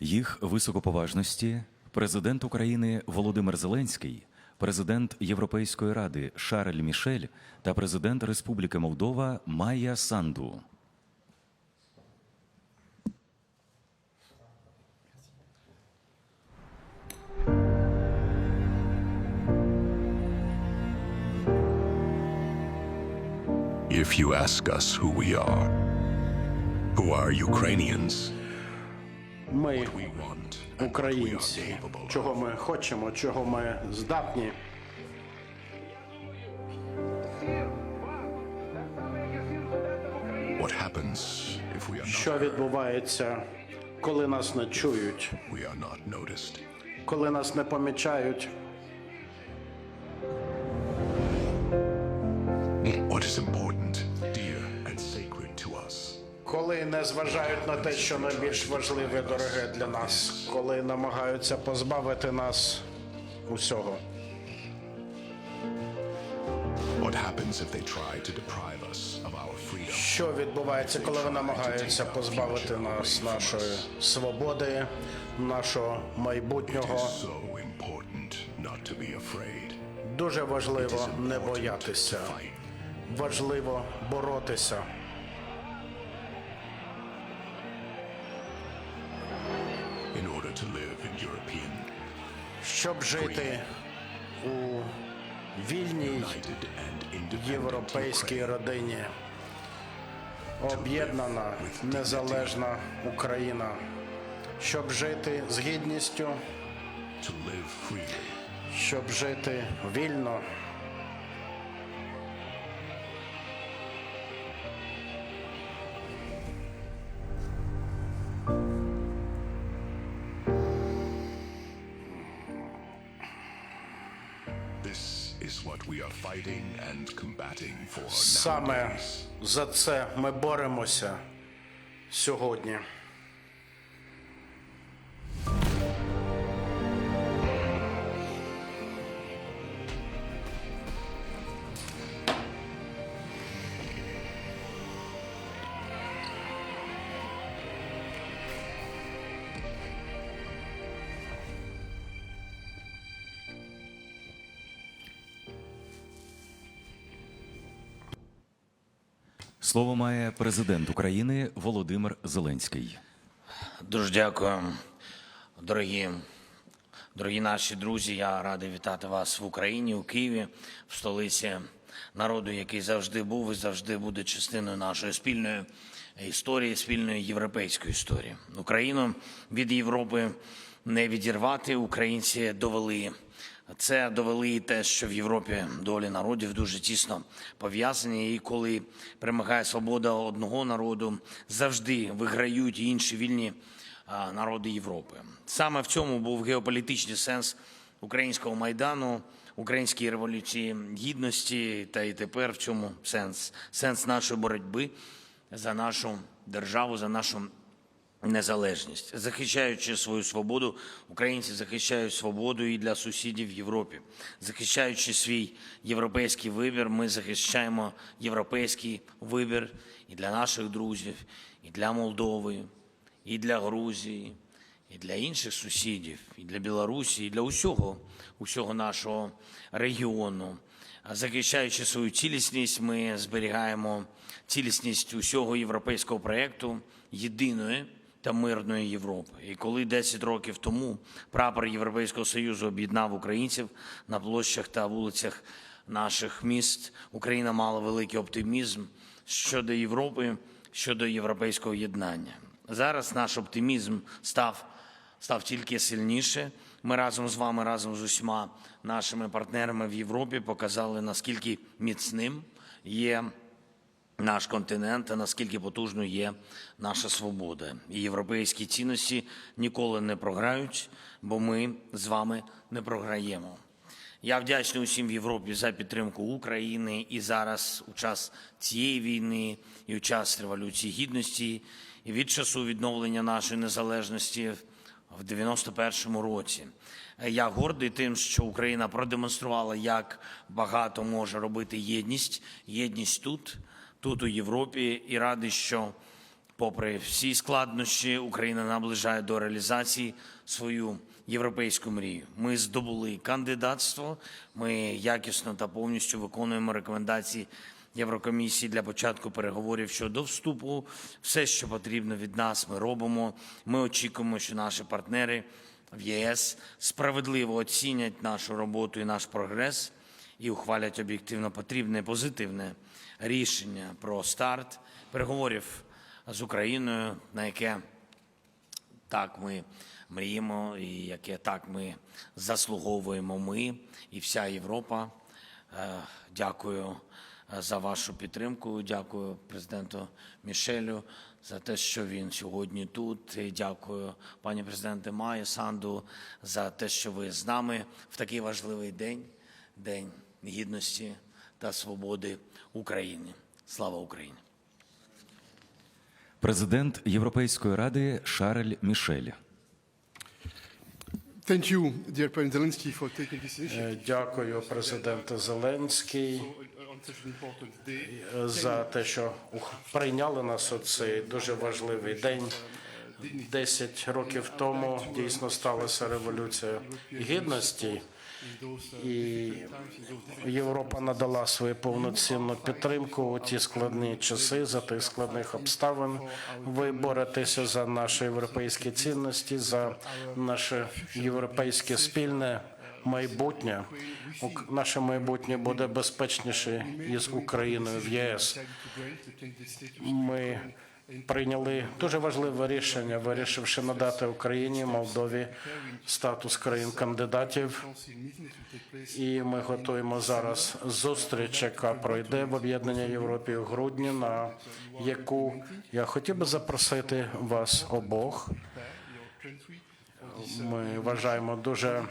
Їх високоповажності президент України Володимир Зеленський, президент Європейської ради Шарль Мішель та президент Республіки Молдова Майя Санду. If you ask us who we are, who are Ukrainians, Ми українці, чого ми хочемо, чого ми здатні. Що відбувається, коли нас не чують, коли нас не помічають, не зважають на те, що найбільш важливе дороге для нас, коли намагаються позбавити нас усього. Що відбувається, коли вони намагаються позбавити нас нашої свободи, нашого майбутнього? Дуже важливо не боятися, важливо боротися. Щоб жити у вільній європейській родині. Об'єднана незалежна Україна, щоб жити з гідністю, щоб жити вільно. Саме за це ми боремося сьогодні. Слово має президент України Володимир Зеленський. Дуже дякую, дорогі, дорогі наші друзі. Я радий вітати вас в Україні, у Києві, в столиці народу, який завжди був і завжди буде частиною нашої спільної історії, спільної європейської історії. Україну від Європи не відірвати. Українці довели. Це довели і те, що в Європі долі народів дуже тісно пов'язані. І коли перемагає свобода одного народу, завжди виграють інші вільні народи Європи. Саме в цьому був геополітичний сенс українського майдану, української революції гідності, та і тепер в цьому сенс сенс нашої боротьби за нашу державу, за нашу незалежність. Захищаючи свою свободу, українці захищають свободу і для сусідів в Європі. Захищаючи свій європейський вибір, ми захищаємо європейський вибір і для наших друзів, і для Молдови, і для Грузії, і для інших сусідів, і для Білорусі, і для усього, усього нашого регіону. Захищаючи свою цілісність, ми зберігаємо цілісність усього європейського проєкту єдиної та мирної Європи. І коли 10 років тому прапор Європейського Союзу об'єднав українців на площах та вулицях наших міст, Україна мала великий оптимізм щодо Європи, щодо європейського єднання. Зараз наш оптимізм став став тільки сильніше. Ми разом з вами, разом з усіма нашими партнерами в Європі показали, наскільки міцним є наш континент, та наскільки потужною є наша свобода. І європейські цінності ніколи не програють, бо ми з вами не програємо. Я вдячний усім в Європі за підтримку України і зараз, у час цієї війни, і у час революції гідності, і від часу відновлення нашої незалежності в 91-му році. Я гордий тим, що Україна продемонструвала, як багато може робити єдність, єдність тут, тут у Європі, і радий, що Попри всі складнощі, Україна наближає до реалізації свою європейську мрію. Ми здобули кандидатство. Ми якісно та повністю виконуємо рекомендації Єврокомісії для початку переговорів щодо вступу. Все, що потрібно від нас, ми робимо. Ми очікуємо, що наші партнери в ЄС справедливо оцінять нашу роботу і наш прогрес і ухвалять об'єктивно потрібне позитивне рішення про старт переговорів з Україною, на яке так ми мріємо, і яке так ми заслуговуємо. Ми і вся Європа. Е, Дякую е, за вашу підтримку. Дякую президенту Мішелю за те, що він сьогодні тут. І дякую пані президенте Майя Санду за те, що ви з нами в такий важливий день, день гідності та свободи України. Слава Україні! Президент Європейської ради Шарль Мішель. Thank you, dear President Zelensky, for taking this initiative Е, Дякую, президенте Зеленський, day. е, за те, що прийняли нас у цей дуже важливий день. Десять років тому дійсно сталася революція гідності, і Європа надала свою повноцінну підтримку у ті складні часи, за тих складних обставин. Ви боретеся за наші європейські цінності, за наше європейське спільне майбутнє. Наше майбутнє буде безпечніше із Україною в ЄС. Ми прийняли дуже важливе рішення, вирішивши надати Україні Молдові статус країн-кандидатів. І ми готуємо зараз зустріч, яка пройде в об'єднаній Європі у грудні, на яку я хотів би запросити вас обох. Ми вважаємо дуже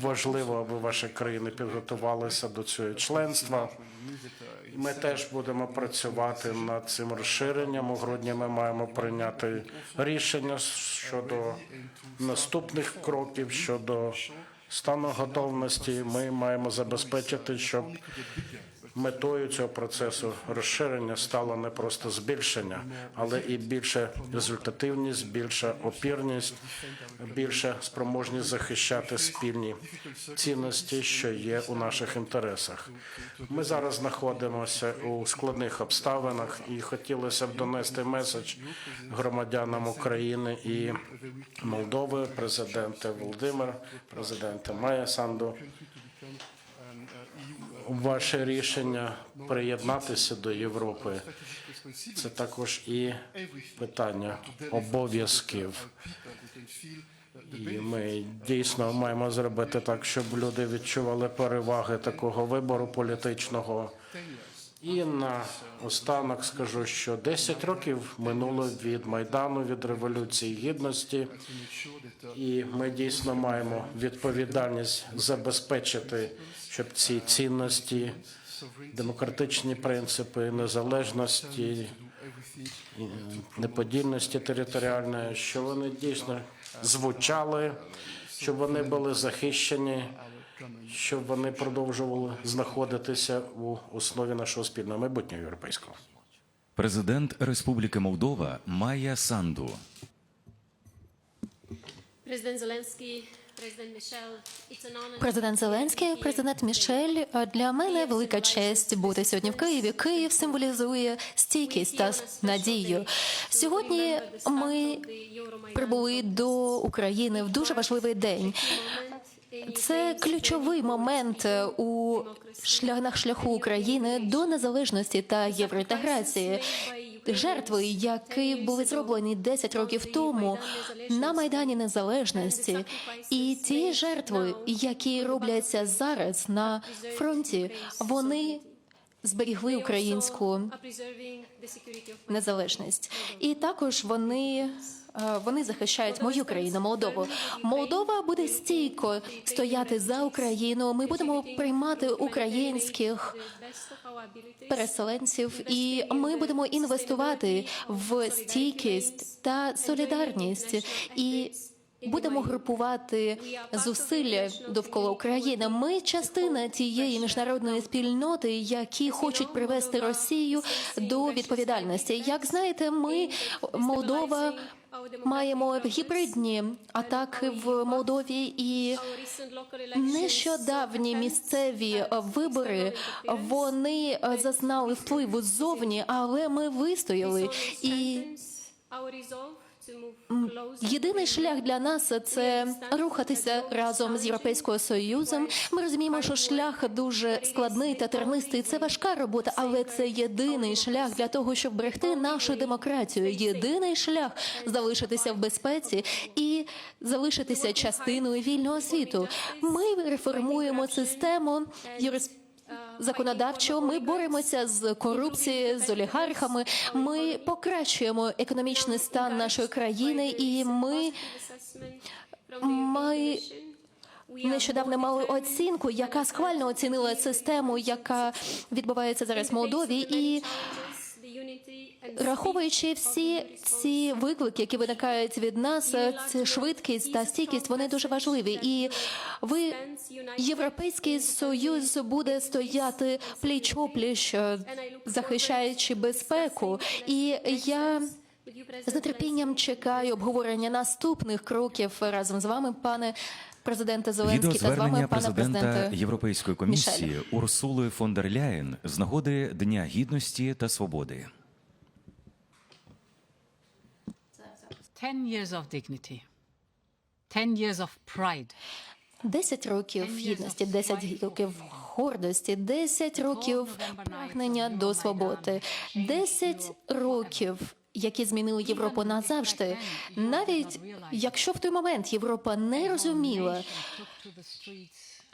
важливо, аби ваші країни підготувалися до цього членства. Ми теж будемо працювати над цим розширенням. У грудні ми маємо прийняти рішення щодо наступних кроків щодо стану готовності. Ми маємо забезпечити, щоб метою цього процесу розширення стало не просто збільшення, але і більша результативність, більша опірність, більша спроможність захищати спільні цінності, що є у наших інтересах. Ми зараз знаходимося у складних обставинах, і хотілося б донести меседж громадянам України і Молдови, президенте Володимир, президенте Майя Санду ваше рішення приєднатися до Європи це також і питання обов'язків. І ми дійсно маємо зробити так, щоб люди відчували переваги такого вибору політичного. І на останок скажу, що 10 років минуло від майдану, від революції гідності, і ми дійсно маємо відповідальність забезпечити, щоб ці цінності, демократичні принципи, незалежності, і неподільності територіальної, що вони дійсно звучали, щоб вони були захищені, щоб вони продовжували знаходитися у основі нашого спільного майбутнього європейського. Президент Республіки Молдова Майя Санду. Президент Зеленський, президент Зеленський, президент Мішель. Для мене велика честь бути сьогодні в Києві. Київ символізує стійкість та надію. Сьогодні ми прибули до України в дуже важливий день. Це ключовий момент у шлях на шляху України до незалежності та євроінтеграції. Жертви, які були зроблені 10 років тому на майдані незалежності, і ті жертви, які робляться зараз на фронті, вони зберігли українську незалежність, і також вони. Е, Вони захищають мою країну, Молдову. Молдова буде стійко стояти за Україну. Ми будемо приймати українських переселенців, і ми будемо інвестувати в стійкість та солідарність. І будемо групувати зусилля довкола України. Ми частина тієї міжнародної спільноти, які хочуть привести Росію до відповідальності. Як знаєте, ми Молдова. Маємо гібридні атаки в Молдові і нещодавні місцеві вибори вони зазнали впливу ззовні, але ми вистояли. І єдиний шлях для нас це рухатися разом з європейським союзом. Ми розуміємо, що шлях дуже складний та тернистий. Це важка робота, але це єдиний шлях для того, щоб берегти нашу демократію. Єдиний шлях залишитися в безпеці і залишитися частиною вільного світу. Ми реформуємо систему юрис законодавчо. Ми боремося з корупцією, з олігархами. Ми покращуємо економічний стан нашої країни, і ми ми нещодавно мали оцінку, яка схвально оцінила систему, яка відбувається зараз в Молдові, і Раховуючи всі ці виклики, які виникають від нас, це швидкість та стійкість, вони дуже важливі. І ви, європейський союз, буде стояти пліч опліч, захищаючи безпеку. І я з нетерпінням чекаю обговорення наступних кроків разом з вами, пане президенте Зеленський, та з вами, пане президента. Європейської комісії Урсули фон дер Ляєн з нагоди Дня гідності та свободи. 10 years of dignity, 10 years of pride. 10 років гідності, 10 років гордості, 10 років прагнення до свободи, 10 років, які змінили Європу назавжди. Навіть якщо в той момент Європа не розуміла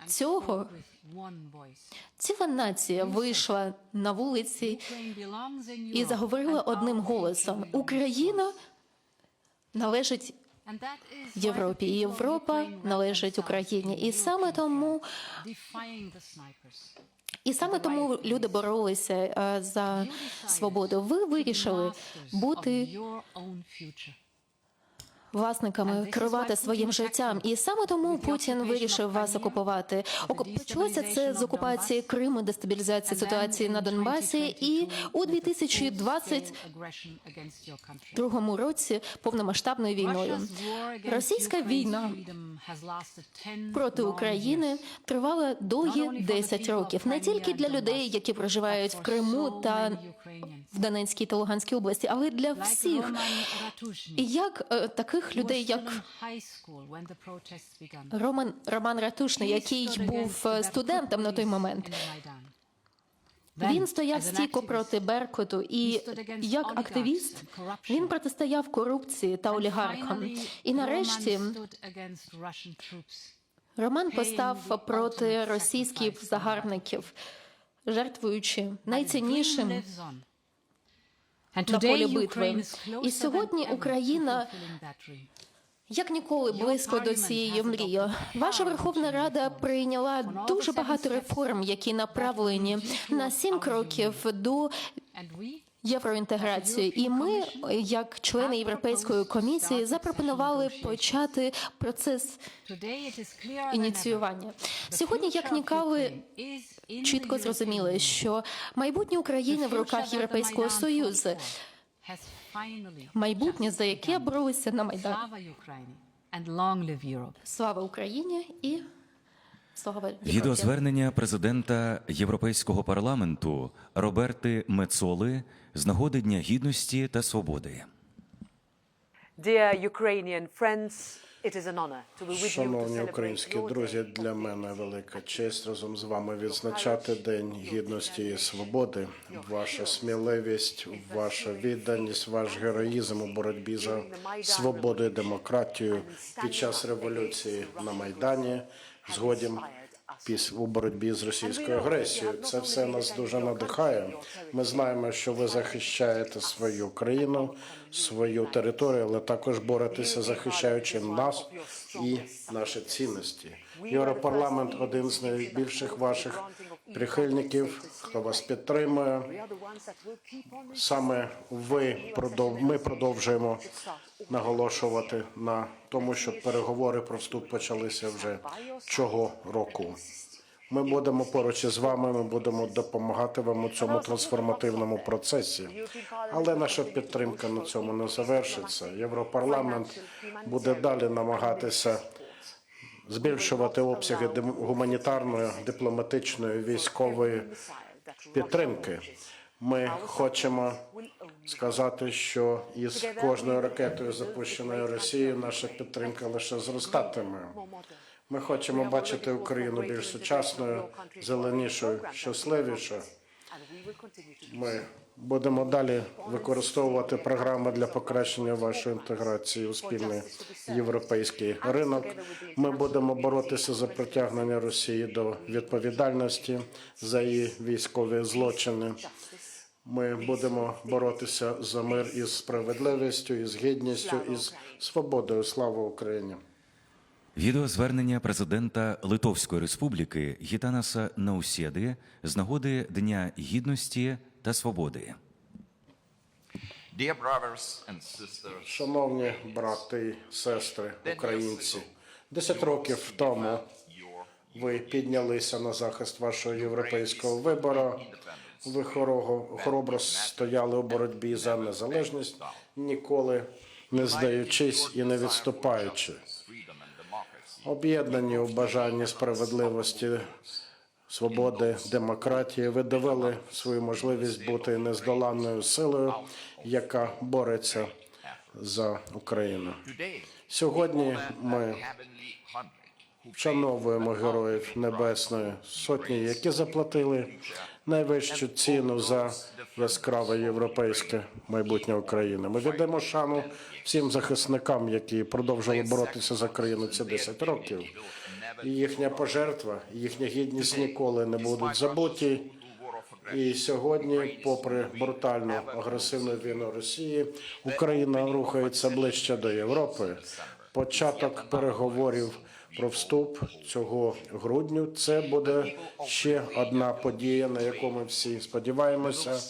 цього, ціла нація вийшла на вулиці і заговорила одним голосом: Україна належить Європі, і Європа належить Україні. І саме тому і саме тому люди боролися е, за свободу. Ви вирішили бути власниками, керувати своїм життям. І саме тому Путін вирішив вас окупувати. Оку- Почалося це з окупації Криму, дестабілізації ситуації на Донбасі, і у 2022 році повномасштабною війною. Російська війна проти України тривала довгі 10 років. Не тільки для людей, які проживають в Криму та в Донецькій та Луганській області, але для всіх. І як е, таких людей, як Роман Роман Ратушний, який був е, студентом на той момент. Він стояв стійко проти Беркуту, і як активіст він протистояв корупції та олігархам. І нарешті Роман постав проти російських загарбників, жертвуючи найціннішим на полі битви. І сьогодні Україна як ніколи близько до цієї мрії. Ваша Верховна Рада прийняла дуже багато реформ, які направлені на сім кроків до євроінтеграції. І ми, як члени Європейської комісії, запропонували почати процес ініціювання. Сьогодні, як ніколи, чітко зрозуміли, що майбутнє України в руках Європейського союзу, майбутнє, за яке боролися на Майдані. Слава Україні і слава. Відеозвернення президента Європейського парламенту Роберти Мецоли з нагоди Дня гідності та свободи. Dear Ukrainian friends, it is an honor to be with you Шановні українські друзі, для мене велика честь разом з вами відзначати День гідності і свободи. Ваша сміливість, ваша відданість, ваш героїзм у боротьбі за свободу і демократію під час революції на майдані, згодом у боротьбі з російською агресією. Це все нас дуже надихає. Ми знаємо, що ви захищаєте свою країну, свою територію, але також боретеся, захищаючи нас і наші цінності. Європарламент один з найбільших ваших прихильників, хто вас підтримує. Саме ви ми продовжуємо наголошувати на тому, щоб переговори про вступ почалися вже цього року. Ми будемо поруч із вами. Ми будемо допомагати вам у цьому трансформативному процесі. Але наша підтримка на цьому не завершиться. Європарламент буде далі намагатися збільшувати обсяги гуманітарної, дипломатичної, військової підтримки. Ми хочемо сказати, що із кожною ракетою, запущеною Росією, наша підтримка лише зростатиме. Ми хочемо бачити Україну більш сучасною, зеленішою, щасливішою. Ми будемо далі використовувати програми для покращення вашої інтеграції у спільний європейський ринок. Ми будемо боротися за притягнення Росії до відповідальності за її військові злочини. Ми будемо боротися за мир із справедливістю, із гідністю, із свободою. Слава Україні! Відеозвернення президента Литовської Республіки Гітанаса Наусєди з нагоди Дня Гідності та Свободи. Шановні брати і сестри, українці, десять років тому ви піднялися на захист вашого європейського вибору. Ви хорого- хоробро стояли у боротьбі за незалежність, ніколи не здаючись і не відступаючи. Об'єднані у бажанні справедливості, свободи, демократії, ви довели свою можливість бути нездоланною силою, яка бореться за Україну. Сьогодні ми вшановуємо героїв Небесної Сотні, які заплатили найвищу ціну за яскраве європейське майбутнє України. Ми віддаємо шану всім захисникам, які продовжували боротися за країну ці 10 років. І їхня пожертва, їхня гідність ніколи не будуть забуті. І сьогодні, попри брутальну агресивну війну Росії, Україна рухається ближче до Європи. Початок переговорів про вступ цього грудню. Це буде ще одна подія, на яку ми всі сподіваємося.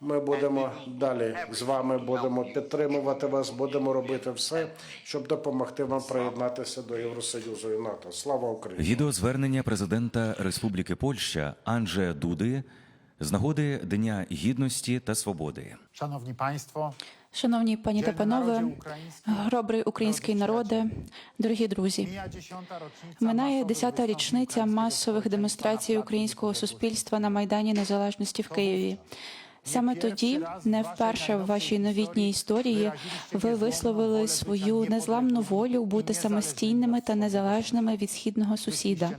Ми будемо далі з вами, будемо підтримувати вас, будемо робити все, щоб допомогти вам приєднатися до Євросоюзу і НАТО. Слава Україні! Відеозвернення президента Республіки Польща Анджея Дуди з нагоди Дня Гідності та Свободи. Szanowni Państwo, Шановні пані та панове, добрий український народи, дорогі друзі. Минає masowych десята річниця масових демонстрацій українського суспільства на майдані Незалежності в Києві. Саме тоді, не вперше в вашій новітній історії, ви висловили свою незламну волю бути самостійними та незалежними від східного сусіда.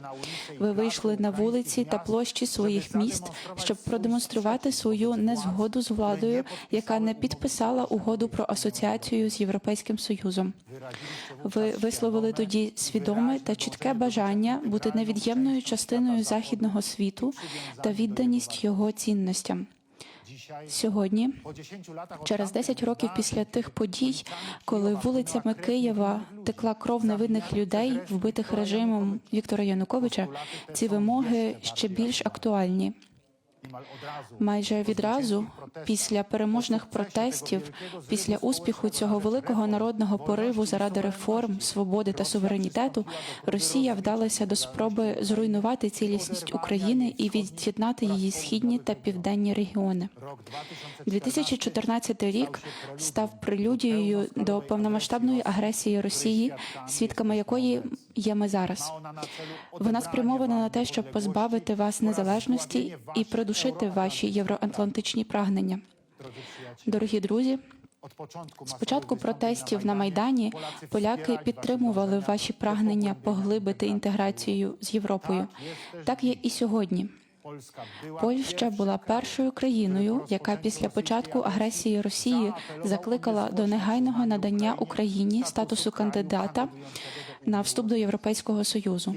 Ви вийшли на вулиці та площі своїх міст, щоб продемонструвати свою незгоду з владою, яка не підписала угоду про асоціацію з Європейським Союзом. Ви висловили тоді свідоме та чітке бажання бути невід'ємною частиною західного світу та відданість його цінностям. Сьогодні, Po 10 latach od через tamtych 10 років після тих подій, коли вулицями Києва текла кров невинних людей, вбитих режимом Віктора Януковича, ці вимоги ще більш актуальні. Майже відразу, після переможних протестів, після успіху цього великого народного пориву заради реформ, свободи та суверенітету, Росія вдалася до спроби зруйнувати цілісність України і від'єднати її східні та південні регіони. rok 2014 рік став прелюдією до повномасштабної агресії Росії, свідками якої є ми зараз. Вона спрямована на те, щоб позбавити вас незалежності і придушити ваші євроатлантичні прагнення. Дорогі друзі, з початку протестів на майдані поляки підтримували ваші прагнення поглибити інтеграцію з Європою. Так є і сьогодні. Польща була першою країною, яка після початку агресії Росії закликала до негайного надання Україні статусу кандидата на вступ до Європейського союзу.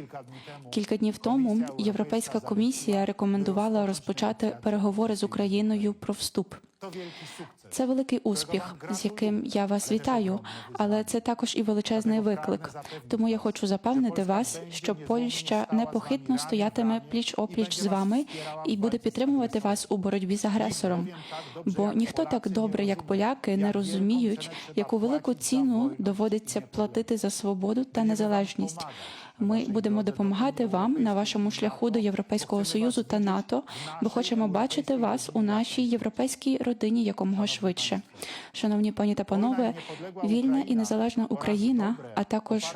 Кілька днів тому Європейська комісія рекомендувала розпочати переговори з Україною про вступ. Це великий успіх, з яким я вас вітаю, але це також і величезний виклик. Тому я хочу запевнити вас, що Польща непохитно стоятиме пліч опліч з вами і буде підтримувати вас у боротьбі з агресором. Бо ніхто так добре, як поляки, не розуміють, яку велику ціну доводиться платити за свободу та незалежність. Ми будемо допомагати вам на вашому шляху до Європейського союзу та НАТО, бо хочемо бачити вас у нашій європейській родині якомога швидше. Шановні пані та панове, вільна і незалежна Україна, а також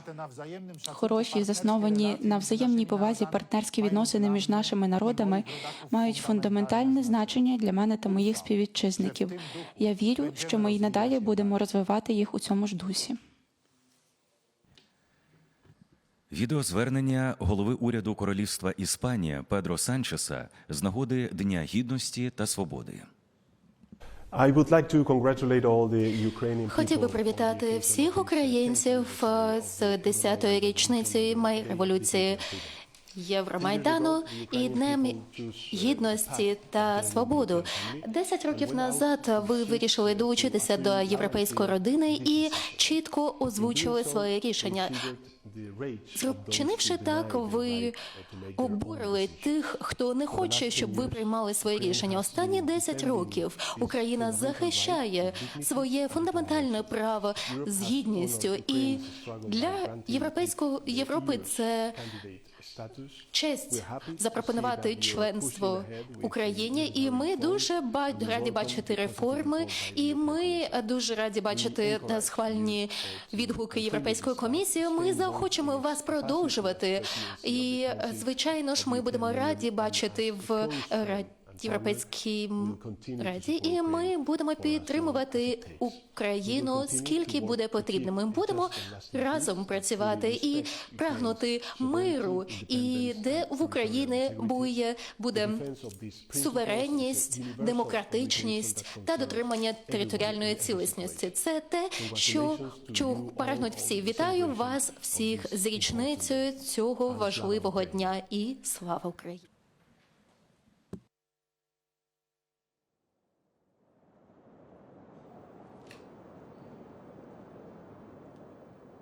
хороші, засновані на взаємній повазі партнерські відносини між нашими народами мають фундаментальне значення для мене та моїх співвітчизників. Я вірю, що ми й надалі будемо розвивати їх у цьому ж дусі. Відеозвернення голови уряду Королівства Іспанія Педро Санчеса з нагоди Дня Гідності та Свободи. I would like to congratulate all the Ukrainian Хотів би привітати всіх українців е, з 10-ї річниці май революції Євромайдану і Днем гідності та свободу. Десять років назад ви вирішили долучитися до європейської родини і чітко озвучили своє рішення. The rage Зроб- Чинивши так, ви обурили тих, хто не хоче, щоб ви приймали свої рішення. Останні 10 років Україна захищає своє фундаментальне право з гідністю, і для європейського Європи це. Честь запропонувати членство Україні, і ми дуже раді бачити реформи, і ми дуже раді бачити схвальні відгуки Європейської комісії. Ми заохочемо вас продовжувати. І звичайно ж, ми будемо раді бачити в раді. Ра- Європейській раді, і ми будемо підтримувати Україну скільки буде потрібно. Ми будемо разом працювати і прагнути миру, і де в Україні буде, буде суверенність, демократичність та дотримання територіальної цілісності. Це те, що чого прагнуть всі. Вітаю вас всіх з річницею цього важливого дня і слава Україні.